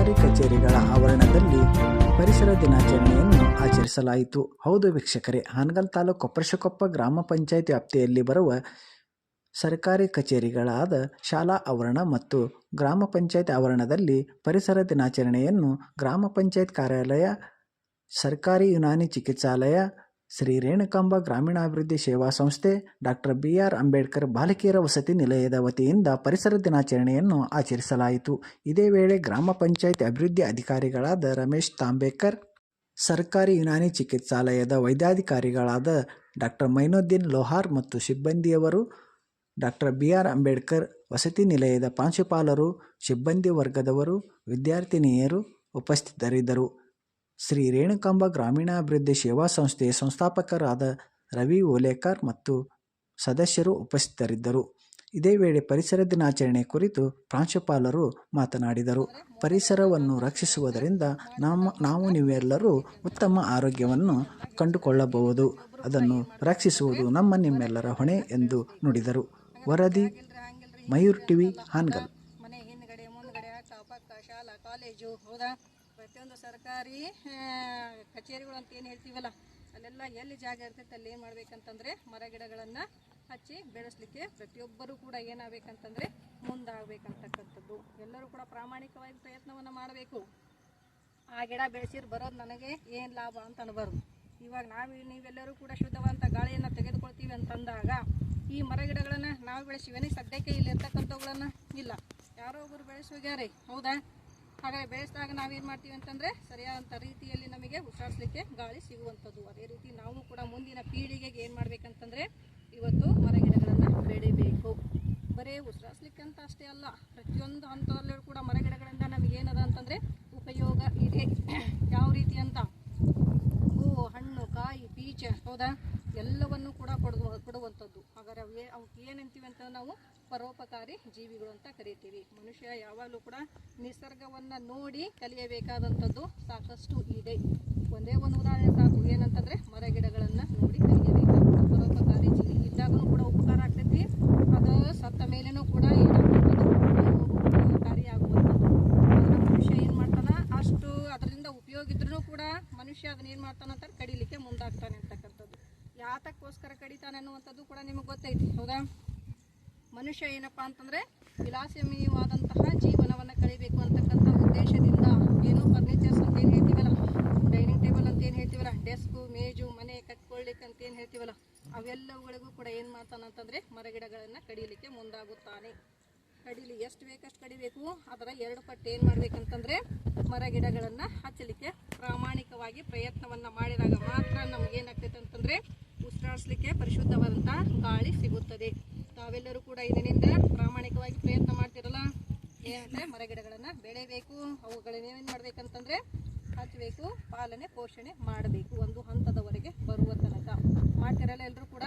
ಸರ್ಕಾರಿ ಕಚೇರಿಗಳ ಆವರಣದಲ್ಲಿ ಪರಿಸರ ದಿನಾಚರಣೆಯನ್ನು ಆಚರಿಸಲಾಯಿತು. ಹೌದು ವೀಕ್ಷಕರೇ, ಹಾನಗಲ್ ತಾಲೂಕು ಕೊಪ್ಪರ್ಶಕೊಪ್ಪ ಗ್ರಾಮ ಪಂಚಾಯತ್ ವ್ಯಾಪ್ತಿಯಲ್ಲಿ ಬರುವ ಸರ್ಕಾರಿ ಕಚೇರಿಗಳಾದ ಶಾಲಾ ಆವರಣ ಮತ್ತು ಗ್ರಾಮ ಪಂಚಾಯತ್ ಆವರಣದಲ್ಲಿ ಪರಿಸರ ದಿನಾಚರಣೆಯನ್ನು ಗ್ರಾಮ ಪಂಚಾಯತ್ ಕಾರ್ಯಾಲಯ, ಸರ್ಕಾರಿ ಯುನಾನಿ ಚಿಕಿತ್ಸಾಲಯ ಶ್ರೀ ರೇಣುಕಾಂಬ ಗ್ರಾಮೀಣಾಭಿವೃದ್ಧಿ ಸೇವಾ ಸಂಸ್ಥೆ ಡಾಕ್ಟರ್ ಬಿ ಆರ್ ಅಂಬೇಡ್ಕರ್ ಬಾಲಕಿಯರ ವಸತಿ ನಿಲಯದ ವತಿಯಿಂದ ಪರಿಸರ ದಿನಾಚರಣೆಯನ್ನು ಆಚರಿಸಲಾಯಿತು. ಇದೇ ವೇಳೆ ಗ್ರಾಮ ಪಂಚಾಯತ್ ಅಭಿವೃದ್ಧಿ ಅಧಿಕಾರಿಗಳಾದ ರಮೇಶ್ ತಾಂಬೇಕರ್ ಸರ್ಕಾರಿ ಯುನಾನಿ ಚಿಕಿತ್ಸಾಲಯದ ವೈದ್ಯಾಧಿಕಾರಿಗಳಾದ ಡಾಕ್ಟರ್ ಮೈನುದ್ದೀನ್ ಲೋಹಾರ್ ಮತ್ತು ಸಿಬ್ಬಂದಿಯವರು, ಡಾಕ್ಟರ್ ಬಿ ಆರ್ ಅಂಬೇಡ್ಕರ್ ವಸತಿ ನಿಲಯದ ಪ್ರಾಂಶುಪಾಲರು, ಸಿಬ್ಬಂದಿ ವರ್ಗದವರು, ವಿದ್ಯಾರ್ಥಿನಿಯರು ಉಪಸ್ಥಿತರಿದ್ದರು. ಶ್ರೀ ರೇಣುಕಾಂಬ ಗ್ರಾಮೀಣಾಭಿವೃದ್ಧಿ ಸೇವಾ ಸಂಸ್ಥೆಯ ಸಂಸ್ಥಾಪಕರಾದ ರವಿ ಓಲೇಕರ್ ಮತ್ತು ಸದಸ್ಯರು ಉಪಸ್ಥಿತರಿದ್ದರು. ಇದೇ ವೇಳೆ ಪರಿಸರ ದಿನಾಚರಣೆ ಕುರಿತು ಪ್ರಾಂಶುಪಾಲರು ಮಾತನಾಡಿದರು. ಪರಿಸರವನ್ನು ರಕ್ಷಿಸುವುದರಿಂದ ನಮ್ಮ, ನಾವು ನೀವೆಲ್ಲರೂ ಉತ್ತಮ ಆರೋಗ್ಯವನ್ನು ಕಂಡುಕೊಳ್ಳಬಹುದು. ಅದನ್ನು ರಕ್ಷಿಸುವುದು ನಮ್ಮ ನಿಮ್ಮೆಲ್ಲರ ಹೊಣೆ ಎಂದು ನುಡಿದರು. ವರದಿ, ಮಯೂರ್ ಟಿವಿ, ಹಾನ್ಗಲ್. ಪ್ರತಿಯೊಂದು ಸರ್ಕಾರಿ ಕಚೇರಿಗಳು ಅಂತ ಏನು ಹೇಳ್ತೀವಲ್ಲ, ಅಲ್ಲೆಲ್ಲ ಎಲ್ಲಿ ಜಾಗ ಇರ್ತೈತೆ ಅಲ್ಲಿ ಏನು ಮಾಡ್ಬೇಕಂತಂದ್ರೆ ಮರ ಗಿಡಗಳನ್ನು ಹಚ್ಚಿ ಬೆಳೆಸಲಿಕ್ಕೆ ಪ್ರತಿಯೊಬ್ಬರೂ ಕೂಡ ಏನಾಗಬೇಕಂತಂದರೆ ಮುಂದಾಗಬೇಕಂತಕ್ಕಂಥದ್ದು. ಎಲ್ಲರೂ ಕೂಡ ಪ್ರಾಮಾಣಿಕವಾಗಿ ಪ್ರಯತ್ನವನ್ನು ಮಾಡಬೇಕು. ಆ ಗಿಡ ಬೆಳೆಸಿರ್ ಬರೋದು ನನಗೆ ಏನು ಲಾಭ ಅಂತ ಅನ್ಬಾರ್ದು. ಇವಾಗ ನಾವು ನೀವೆಲ್ಲರೂ ಕೂಡ ಶುದ್ಧವಂತ ಗಾಳಿಯನ್ನು ತೆಗೆದುಕೊಳ್ತೀವಿ ಅಂತಂದಾಗ ಈ ಮರ ಗಿಡಗಳನ್ನು ನಾವು ಬೆಳೆಸಿವೇನೆ ಸದ್ಯಕ್ಕೆ ಇಲ್ಲಿ ಇರ್ತಕ್ಕಂಥವುಗಳನ್ನ ಇಲ್ಲ. ಯಾರೋ ಒಬ್ಬರು ಬೆಳೆಸಿ ಹೋಗ್ಯಾರೆ ಹೌದಾ? ಹಾಗಾಗಿ ಬೆಳೆಸಿದಾಗ ನಾವೇನು ಮಾಡ್ತೀವಿ ಅಂತಂದರೆ ಸರಿಯಾದಂಥ ರೀತಿಯಲ್ಲಿ ನಮಗೆ ಉಸಿರಾಡಿಸ್ಲಿಕ್ಕೆ ಗಾಳಿ ಸಿಗುವಂಥದ್ದು ಅದೇ ರೀತಿ ನಾವು ಕೂಡ ಮುಂದಿನ ಪೀಳಿಗೆಗೆ ಏನು ಮಾಡ್ಬೇಕಂತಂದರೆ ಇವತ್ತು ಮರಗಿಡಗಳನ್ನು ಬೆಳಿಬೇಕು. ಬರೇ ಉಸಿರಾಡ್ಸ್ಲಿಕ್ಕೆ ಅಂತ ಅಷ್ಟೇ ಅಲ್ಲ, ಪ್ರತಿಯೊಂದು ಹಂತದಲ್ಲೂ ಕೂಡ ಮರಗಿಡಗಳಿಂದ ಗಿಡಗಳಿಂದ ನಮಗೆ ಏನದ ಅಂತಂದರೆ ಉಪಯೋಗ ಇದೆ. ಯಾವ ರೀತಿ ಅಂತ? ಹೂವು, ಹಣ್ಣು, ಕಾಯಿ ಬೀಜ ಹೌದಾ? ಎಲ್ಲವನ್ನು ಕೂಡ ಕೊಡುವ ನಾವು ಪರೋಪಕಾರಿ ಜೀವಿಗಳು ಅಂತ ಕರಿತೀವಿ. ಮನುಷ್ಯ ಯಾವಾಗಲೂ ಕೂಡ ನಿಸರ್ಗವನ್ನು ನೋಡಿ ಕಲಿಯಬೇಕಾದಂಥದ್ದು ಸಾಕಷ್ಟು ಇದೆ. ಒಂದೇ ಒಂದು ಉದಾಹರಣೆ ಸಾಕು. ಏನಂತಂದರೆ ಮರ ಗಿಡಗಳನ್ನು ನೋಡಿ ಕಲಿಯಬೇಕು. ಪರೋಪಕಾರಿ ಜೀವಿ ಇದ್ದಾಗಲೂ ಕೂಡ ಉಪಕಾರ ಆಗ್ತೈತಿ. ಅದು ಸತ್ತ ಮೇಲೇನೂ ಕೂಡ ಅದನ್ನ ಮನುಷ್ಯ ಏನು ಮಾಡ್ತಾನ? ಅಷ್ಟು ಅದರಿಂದ ಉಪಯೋಗ ಇದ್ರೂ ಕೂಡ ಮನುಷ್ಯ ಅದನ್ನ ಏನು ಮಾಡ್ತಾನೆ ಅಂತ ಕಡಿಲಿಕ್ಕೆ ಮುಂದಾಗ್ತಾನೆ ಅಂತಕ್ಕಂಥದ್ದು. ಯಾತಕ್ಕೋಸ್ಕರ ಕಡಿತಾನೆ ಅನ್ನುವಂಥದ್ದು ಕೂಡ ನಿಮಗೆ ಗೊತ್ತೈತಿ, ಹೌದಾ? ಮನುಷ್ಯ ಏನಪ್ಪಾ ಅಂತಂದ್ರೆ ವಿಲಾಸಮೀಯವಾದಂತಹ ಜೀವನವನ್ನು ಕಳಿಬೇಕು ಅಂತಕ್ಕಂಥ ಉದ್ದೇಶದಿಂದ ಏನು ಫರ್ನಿಚರ್ಸ್ ಅಂತ ಏನು ಹೇಳ್ತೀವಲ್ಲ? ಡೈನಿಂಗ್ ಟೇಬಲ್ ಅಂತ ಏನು ಹೇಳ್ತೀವಲ್ಲ? ಡೆಸ್ಕು ಮೇಜು, ಮನೆ ಕಟ್ಕೊಳ್ಳಿಕ್ಕೆ ಅಂತ ಏನು ಹೇಳ್ತೀವಲ್ಲ? ಅವೆಲ್ಲವುಗಳಿಗೂ ಕೂಡ ಏನು ಮಾಡ್ತಾನೆ ಅಂತಂದ್ರೆ ಮರಗಿಡಗಳನ್ನು ಕಡಿಲಿಕ್ಕೆ ಮುಂದಾಗುತ್ತಾನೆ. ಕಡಿಲಿ ಎಷ್ಟು ಬೇಕಷ್ಟು ಕಡಿಬೇಕು? ಅದರ ಎರಡು ಪಟ್ಟು ಏನು ಮಾಡ್ಬೇಕಂತಂದ್ರೆ ಮರ ಗಿಡಗಳನ್ನು ಹಚ್ಚಲಿಕ್ಕೆ ಪ್ರಾಮಾಣಿಕವಾಗಿ ಪ್ರಯತ್ನವನ್ನ ಮಾಡಿದಾಗ ಮಾತ್ರ ನಮಗೇನಾಗ್ತೈತೆ ಅಂತಂದ್ರೆ ಉಸಿರಾಡಿಸ್ಲಿಕ್ಕೆ ಪರಿಶುದ್ಧವಾದಂಥ ಗಾಳಿ ಸಿಗುತ್ತದೆ. ತಾವೆಲ್ಲರೂ ಕೂಡ ಇದರಿಂದ ಪ್ರಾಮಾಣಿಕವಾಗಿ ಪ್ರಯತ್ನ ಮಾಡ್ತಿರಲ್ಲ? ಏನಂದ್ರೆ ಮರ ಗಿಡಗಳನ್ನು ಅವುಗಳನ್ನ ಏನೇನ್ ಮಾಡ್ಬೇಕಂತಂದ್ರೆ ಹಚ್ಚಬೇಕು ಪಾಲನೆ, ಪೋಷಣೆ ಮಾಡಬೇಕು. ಒಂದು ಹಂತದವರೆಗೆ ಬರುವ ತನಕ. ಮಾಡ್ತಿರಲ್ಲ ಎಲ್ಲರೂ ಕೂಡ?